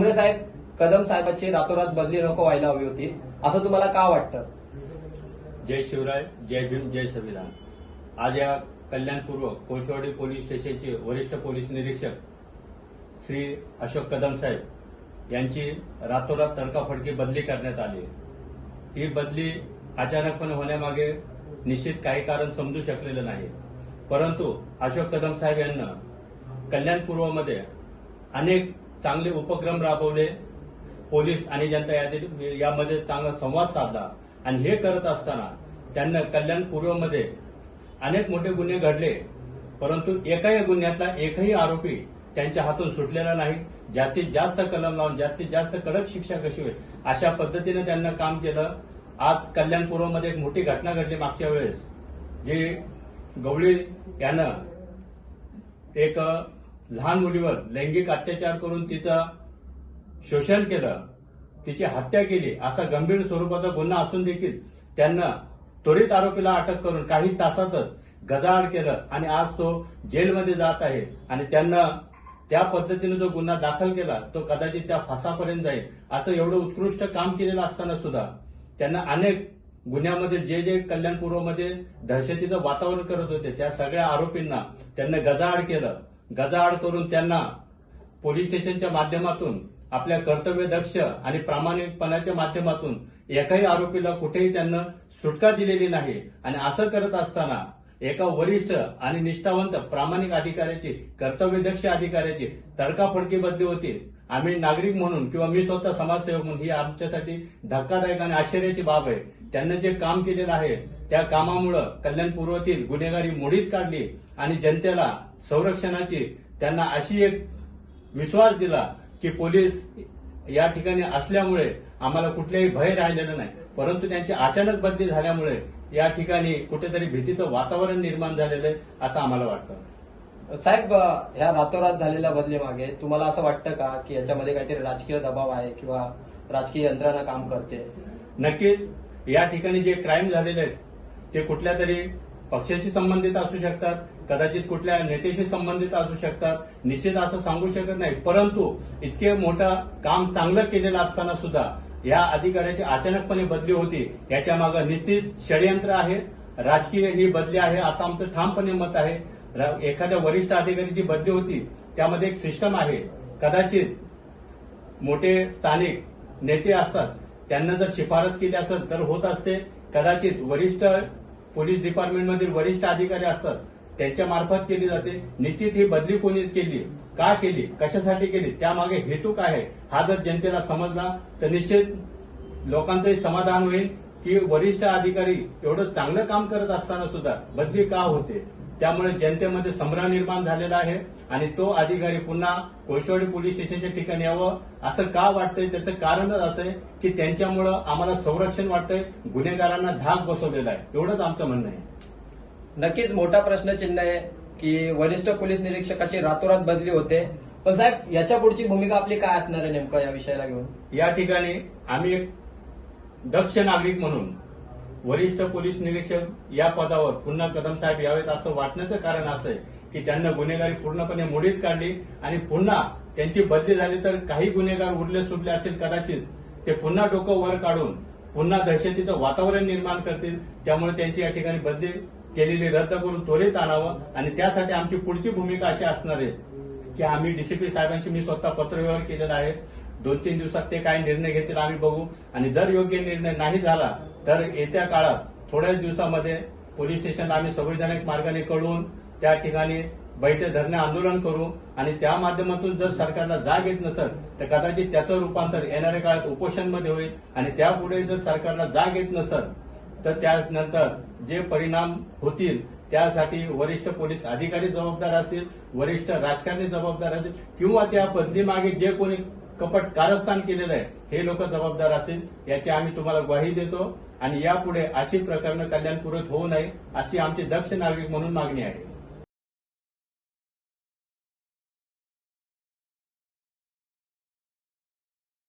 डोंगरे साहेब कदम साहेबांची रातोरात बदली नको व्हायला हवी होती. असं तुम्हाला का वाटतं? जय शिवराय जय भीम जय संविधान. आज या कल्याणपूर्व कोळशेवाडी पोलीस स्टेशनचे वरिष्ठ पोलीस निरीक्षक श्री अशोक कदम साहेब यांची रातोरात तडकाफडकी बदली करण्यात आली. ही बदली अचानकपणे होण्यामागे निश्चित काही कारण समजू शकलेलं नाही. परंतु अशोक कदम साहेब यांना कल्याणपूर्वमध्ये अनेक चांगले उपक्रम राबवले. पोलीस आणि जनता यादी यामध्ये चांगला संवाद साधला. आणि हे करत असताना त्यांना कल्याण पूर्वमध्ये अनेक मोठे गुन्हे घडले. परंतु एकाही गुन्ह्यातला एकही आरोपी त्यांच्या हातून सुटलेला नाही. जास्तीत जास्त कलम लावून जास्तीत जास्त कडक शिक्षा कशी होईल अशा पद्धतीनं त्यांना काम केलं. आज कल्याण पूर्वमध्ये एक मोठी घटना घडली मागच्या वेळेस. जी गवळी यानं एक लहान मुलीवर लैंगिक अत्याचार करून तिचं शोषण केलं तिची हत्या केली असा गंभीर स्वरूपाचा गुन्हा असून देखील त्यांना त्वरित आरोपीला अटक करून काही तासातच गजाआड केलं आणि आज तो जेलमध्ये जात आहे आणि त्यांना त्या पद्धतीने जो गुन्हा दाखल केला तो कदाचित त्या फासापर्यंत जाईल असं एवढं उत्कृष्ट काम केलेलं असताना सुद्धा त्यांना अनेक गुन्ह्यामध्ये जे जे कल्याणपूर्वमध्ये दहशतीचं वातावरण करत होते त्या सगळ्या आरोपींना त्यांना गजाआड केलं. गजाआड करून त्यांना पोलीस स्टेशनच्या माध्यमातून आपल्या कर्तव्य दक्ष आणि प्रामाणिकपणाच्या माध्यमातून एकाही आरोपीला कुठेही त्यांना सुटका दिलेली नाही. आणि असं करत असताना एका वरिष्ठ आणि निष्ठावंत प्रामाणिक अधिकाऱ्याची कर्तव्यदक्ष अधिकाऱ्याची तडकाफडकी बदली होती. आम्ही नागरिक म्हणून किंवा मी स्वतः समाजसेवक म्हणून ही आमच्यासाठी धक्कादायक आणि आश्चर्याची बाब आहे. त्यांनी जे काम केलेलं आहे त्या कामामुळं कल्याण पूर्वतील गुन्हेगारी मोडीत काढली आणि जनतेला संरक्षणाची त्यांना अशी एक विश्वास दिला की पोलीस या ठिकाणी असल्यामुळे आम्हाला कुठलेही भय राहिलेलं नाही. परंतु त्यांची अचानक बदली झाल्यामुळे या ठिकाणी कुठेतरी भीतीचं वातावरण निर्माण झालेलं आहे असं आम्हाला वाटतं. साहेब ह्या रातोरात झालेल्या बदलीमागे तुम्हाला असं वाटतं का की याच्यामध्ये काहीतरी राजकीय दबाव आहे किंवा राजकीय यंत्रणा काम करते? नक्कीच. या ठिकाणी जे क्राईम झालेले आहेत ते कुठल्या तरी पक्षाशी संबंधित असू शकतात कदाचित कुठल्या नेत्याशी संबंधित असू शकतात. निश्चित असं सांगू शकत नाही. परंतु इतके मोठं काम चांगलं केलेलं असताना सुद्धा या अधिकाऱ्याची अचानकपणे बदली होती. याच्या मागे निश्चित षडयंत्र आहे राजकीय ही बदली आहे असं आमचं ठामपणे मत आहे. एखाद्या वरिष्ठ अधिकाऱ्याची बदली होती त्यामध्ये एक सिस्टम आहे. कदाचित मोठे स्थानिक नेते असतात त्यांना जर शिफारस केली असेल तर होत असते. कदाचित वरिष्ठ पोलीस डिपार्टमेंटमधील वरिष्ठ अधिकारी असतात त्यांच्या मार्फत केली जाते. निश्चित ही बदली कोणी केली? का केली? कशासाठी केली? त्यामागे हेतू काय आहे? हा जर जनतेला समजला तर निश्चित लोकांचंही समाधान होईल की वरिष्ठ अधिकारी एवढं चांगलं काम करत असताना सुद्धा बदली का होते? त्यामुळे जनतेमध्ये संभ्रम निर्माण झालेला आहे आणि तो अधिकारी पुन्हा कोळशेवाडी पोलीस स्टेशनच्या ठिकाणी यावं असं का वाटतंय? त्याचं कारणच असं आहे की त्यांच्यामुळं आम्हाला संरक्षण वाटतंय गुन्हेगारांना धाक बसवलेला आहे. एवढंच आमचं म्हणणं आहे. नक्कीच मोठा प्रश्नचिन्ह आहे की वरिष्ठ पोलीस निरीक्षकाची रातोरात बदली होते. पण साहेब याच्या पुढची भूमिका आपली काय असणार आहे नेमकं या विषयाला घेऊन? या ठिकाणी आम्ही एक दक्ष नागरिक म्हणून वरिष्ठ पोलीस निरीक्षक या पदावर पुन्हा कदम साहेब यावेत असं वाटण्याचं कारण असं आहे की त्यांना गुन्हेगारी पूर्णपणे मोडीत काढली आणि पुन्हा त्यांची बदली झाली तर काही गुन्हेगार उरले सुटले असेल कदाचित. ते पुन्हा डोकं वर काढून पुन्हा दहशतीचं वातावरण निर्माण करतील. त्यामुळे त्यांची या ठिकाणी बदली केलेली रद्द करून त्वरित आणावं आणि त्यासाठी आमची पुढची भूमिका अशी असणार आहे की आम्ही डीसीपी साहेबांशी मी स्वतः पत्रव्यवहार केलेला आहे. दोन तीन दिवसात ते काय निर्णय घेतील आम्ही बघू. आणि जर योग्य निर्णय नाही झाला तर येत्या काळात थोड्याच दिवसामध्ये पोलीस स्टेशनला आम्ही संविधानिक मार्गाने कळवून त्या ठिकाणी बैठे धरणे आंदोलन करू. आणि त्या माध्यमातून जर सरकारला जाग येत नसेल तर कदाचित त्याचं रूपांतर येणाऱ्या काळात उपोषणमध्ये होईल. आणि त्यापुढे जर सरकारला जाग येत नसेल तर त्यानंतर जे परिणाम होतील त्यासाठी वरिष्ठ पोलीस अधिकारी जबाबदार असतील वरिष्ठ राजकारणी जबाबदार असतील किंवा त्या बदलीमागे जे कोणी कपट कारस्थान केलेलं आहे. हे लोक जबाबदार असतील याची आम्ही तुम्हाला ग्वाही देतो. आणि यापुढे अशी प्रकरणं कल्याणपूरक होऊ नये अशी आमची दक्ष नागरिक म्हणून मागणी आहे.